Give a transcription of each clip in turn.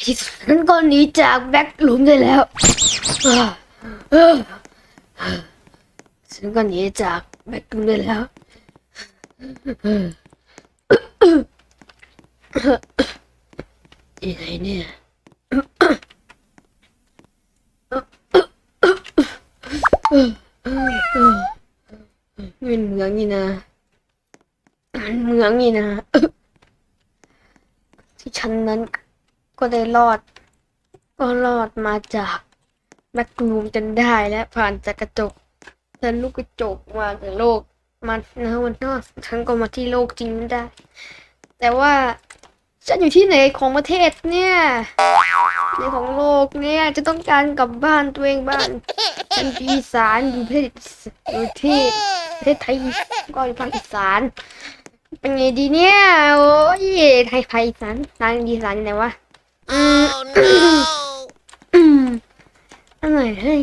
ที่สุดฉันก็หนีจากแบ็คหลุมได้แล้วฉันก็หนีจากแบ็คหลุมได้แล้วยังไงเนี่ยมือง นี่นะเป็นเมืองนี่นะที่ฉันนั้นก็ได้รอด ก็รอดมาจากแมกลูมจนได้และผ่านจากกระจกฉันลูกกระจกมาจากโลกมาเนื้อวันนอกฉันก็มาที่โลกจริงได้ แต่ว่าฉันอยู่ที่ไหนของประเทศเนี่ยในของโลกเนี่ยจะต้องการกลับบ้านตัวเองบ้านฉันอยู่อีสานอยู่ประเทศอยู่ที่ ประเทศไทยก็อยู่ภาคอีสาน เป็นไงดีเนี่ยโอ้ยไทยไทยอีสานทางอีสานยู่ไหนวะอืมอืมอะไรเฮ้ย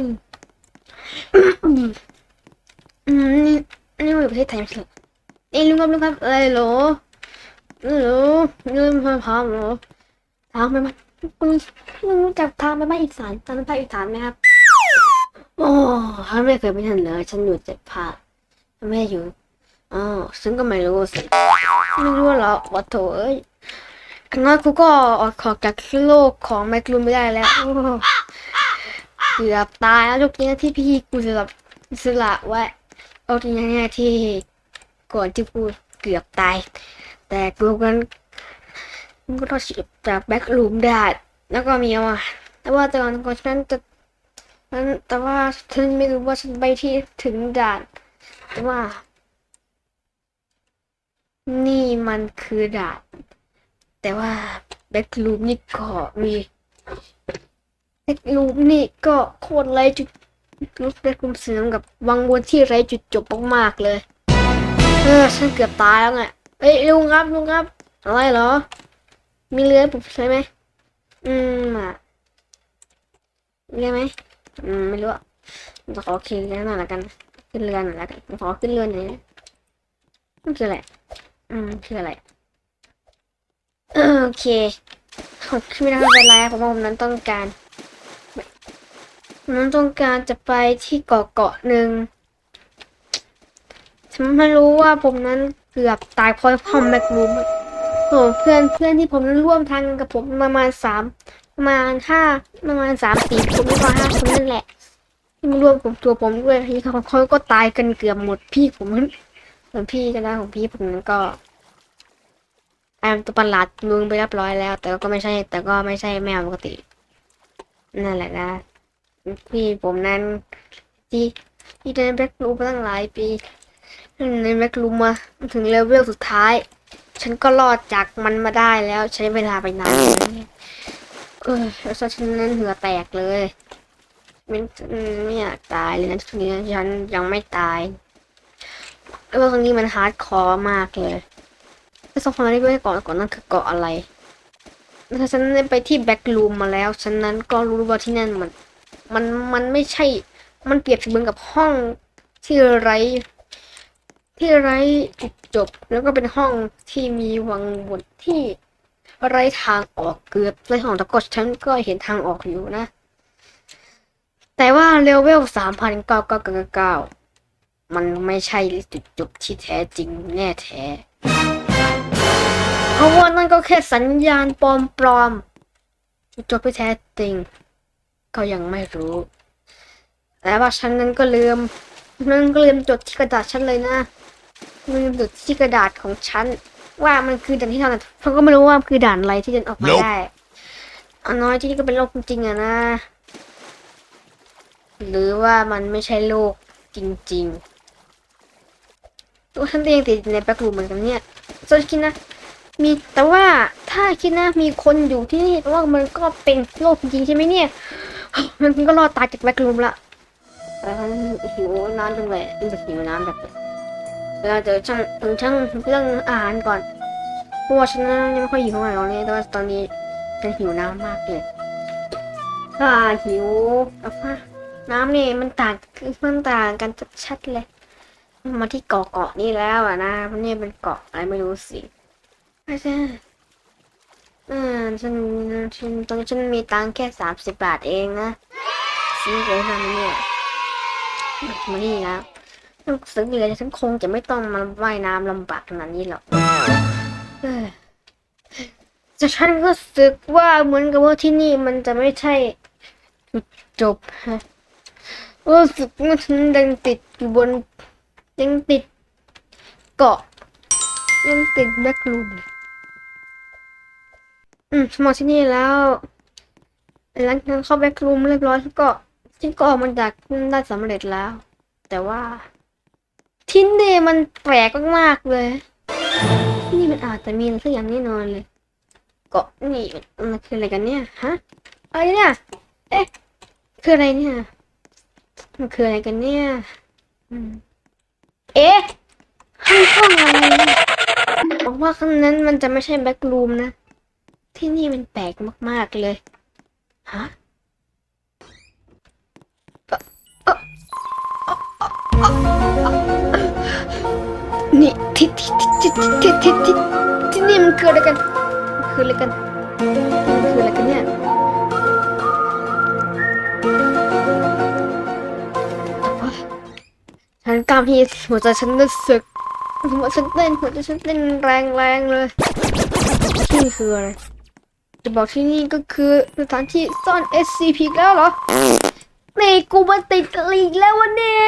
อืมนี่นี่มันอยู่ประเทศไทยไม่ใช่หรอเอ้ยลุงครับลุงครับอะไรเหรอเออเหรอเงินพาพามเหรอทางไปบ้านคุณลุงรู้จักทางไปบ้านอีสานทางไปภาคอีสานไหมครับโอ้ฉันไม่เคยไปทันเลยฉันอยู่เจ็ดภาค ฉันไม่อยู่อ๋อฉันก็ไม่รู้สิไม่รู้หรอกว่าโถเอ้ยอย่างน้อยกูก็ออกขอกจากโลกของแมกลูมไม่ได้แล้วเกือบตายแล้วลูกนี้ที่พี่กูสลับสละไว้เอาทีนี้เนี่ยที่ก่อนที่กูเกือบตาย แต่กูกันกูก็รอดชีวิตจากแบ็กลูมได้แล้วก็มีเอามาแต่ว่าตอนก่อนฉันจะนั้นแต่ว่าฉันไม่รู้ว่าฉันไปที่ถึงด่าน ว่า นี่มันคือด่านแต่ว่าแบ็กลูมนี่ก็มีแบ็กลูมนี่ก็โคตรไรจุดรูปแบ็กลูมเสียงกับวังวนที่ไรจุดจบมากๆเลย เออฉันเกือบตายแล้วไงเอ้ยลุงครับลุงครับ อะไรเหรอ มีเรือให้ผมใช่ไหมอืมอะมีเรือไหมอืมไม่รู้อะจะขอขี่เรือหน่อยละกัน ขึ้นเรือหน่อยละกันผมขอขึ้นเรือหน่อยนะมันคืออะไร อืมคืออะไร โอเคผมขึ้นไม่ได้ไม่เป็นไรผมว่าผมนั้นต้องการผมนั้นต้องการจะไปที่เกาะเกาะหนึ่งฉันไม่รู้ว่าผมนั้นเกือบตายเพราะคอมแมกรูมโอ้เพื่อนเพื่อนที่ผมนั้นร่วมทางกับผมประมาณสามประมาณห้าประมาณสามสี่คนไม่ก็ห้าคนนั่นแหละ ที่มารวมกับตัวผมด้วยที่เขาเขาก็ตายกันเกือบหมดพี่ผมนั้นส่วนพี่กันนะของพี่ผมนั้นก็แอมตัวประหลาดลุงไปเรียบร้อยแล้ว แต่ก็ไม่ใช่ แต่ก็ไม่ใช่แมวปกติ นั่นแหละนะพี่ผมนั้นที่ที่เดินแบ็กลูมาตั้งหลายปีในแบ็กลูมาถึงเลเวลสุดท้าย ฉันก็รอดจากมันมาได้แล้วใช้เวลาไปนานเออแล้วฉันนั้นเหงื่อแตกเลย ไม่ไม่อยากตายเลยนะทุกนี้ฉันยังไม่ตายแล้วครั้งนี้มันฮาร์ดคอร์มากเลยไปสองคนนี้ไปเกาะก่อนนั่นคือเกาะอะไรถ้าฉันได้ไปที่แบ็กลูมมาแล้วฉันนั้นก็รู้ว่าที่นั่นมัน มันมันไม่ใช่ มันเปรียบเสมือนกับห้องที่ไร้ที่ไร้จุดจบ แล้วก็เป็นห้องที่มีวังวนที่ไร้ทางออกเกือบไร้ห้องแต่ก็ฉันก็เห็นทางออกอยู่นะ แต่ว่าเลเวลสามพันเก้าเก้าเก้ามันไม่ใช่จุดจบที่แท้จริงแน่แท้ เพราะว่านั่นก็แค่สัญญาณปลอมๆ จุดจบที่แท้จริง ก็ยังไม่รู้ แต่ว่าฉันนั้นก็ลืมนั่นก็ลืมจดที่กระดาษฉันเลยนะ ลืมจดที่กระดาษของฉัน ว่ามันคือด่านที่เท่านั้นเพราะก็ไม่รู้ว่าคือด่านอะไรที่จะออกมา Nope ได้เอาน้อยที่นี่ก็เป็นโลกจริงๆอะนะ หรือว่ามันไม่ใช่โลกจริงๆตัวฉันเองติดในแบ็กรูมเหมือนกันเนี่ยส่วนคิดนะ มีแต่ว่าถ้าคิดนะมีคนอยู่ที่นี่แต่ว่ามันก็เป็นโลกจริงใช่ไหมเนี่ย มันก็รอดตายจากแบ็กรูมละแต่ฉันหิวน้ำจังเลยมันจะหิวน้ำแบบเราจะช่างถึงช่างเรื่องอาหารก่อนเพราะว่าฉันยังไม่ค่อยหิวเท่าไหร่หรอกเนี่ยแต่ว่าตอนนี้ฉันหิวน้ำมากเลยถ้าหิวอาฟ้า น้ำนี่มันต่างมันต่างกันชัดๆเลย มาที่เกาะเกาะนี่แล้วอะนะมันนี่เป็นเกาะอะไรไม่รู้สิไม่ใช่อ่าฉันฉันตอนนี้ฉันมีตังค์แค่สามสิบบาทเองนะซื้อเลยทำเนี่ยมานี่แล้วต้องซื้อเลยฉันคงจะไม่ต้องมาว่ายน้ำลำบากขนาดนี้หรอกแต่ฉันก็รู้สึกว่าเหมือนกับว่าที่นี่มันจะไม่ใช่จุดจบฮะ รู้สึกว่าฉันยังติดอยู่บนยังติดเกาะ ยังติดแบ็กลูมอืมมาที่นี่แล้วหลังจากเข้าแบ็กลูมเรียบร้อยแล้วก็ฉันก็ออกมาจากได้สำเร็จแล้ว แต่ว่าที่นี่มันแปลกมากๆเลยที่นี่มันอาจจะมีสักอย่างแน่นอนเลยเกาะนี่มันคืออะไรกันเนี่ยฮะอะไรเนี่ยเอ๊ะคืออะไรเนี่ย มันคืออะไรกันเนี่ยอืมเอ๊ะห้องห้องอะไรเนี่ยบอกว่าข้างนั้นมันจะไม่ใช่แบ็กรูมนะ ที่นี่มันแปลกมาก ๆ เลย ฮะเอ่อเอ่อเอ่อเอ่อเอ่อนี่ที่ที่ที่ที่ที่ที่ที่นี่มันคืออะไรกันมันคืออะไรกัน มันคืออะไรกันเนี่ย กล้ามที่หัวใจฉันรู้สึกหัวฉันเต้นหัวใจฉันเต้นแรงแรงเลยที่นี่คืออะไรจะบอกที่นี่ก็คือสถานที่ซ่อน SCP แล้วเหรอนี่กูมาติดลีกแล้ววันนี้